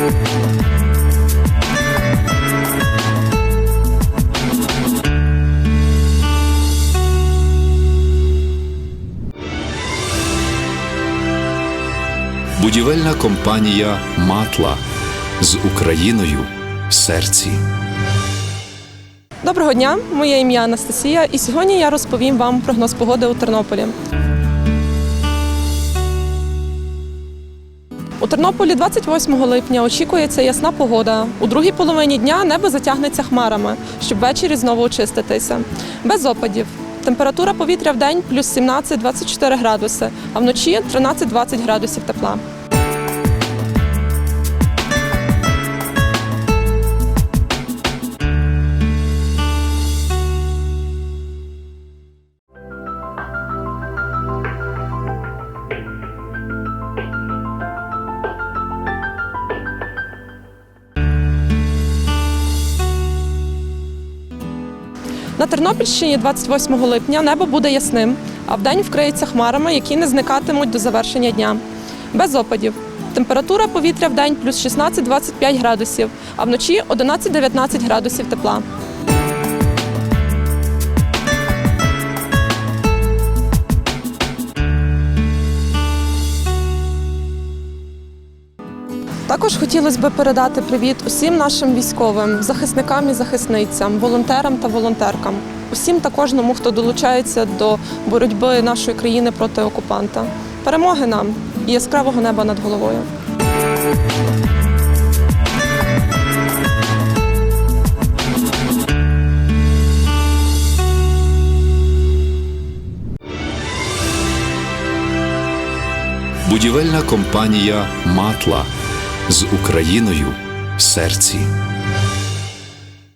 Будівельна компанія Матла з Україною в серці. Доброго дня, моє ім'я Анастасія, і сьогодні я розповім вам прогноз погоди у Тернополі. У Тернополі 28 липня очікується ясна погода. У другій половині дня небо затягнеться хмарами, щоб ввечері знову очиститися. Без опадів. Температура повітря в день плюс 17-24 градуси, а вночі 13-20 градусів тепла. На Тернопільщині 28 липня небо буде ясним, а вдень вкриється хмарами, які не зникатимуть до завершення дня. Без опадів. Температура повітря в день плюс 16-25 градусів, а вночі 11-19 градусів тепла. Також хотілося б передати привіт усім нашим військовим, захисникам і захисницям, волонтерам та волонтеркам, усім та кожному, хто долучається до боротьби нашої країни проти окупанта. Перемоги нам і яскравого неба над головою. Будівельна компанія Матла з Україною в серці.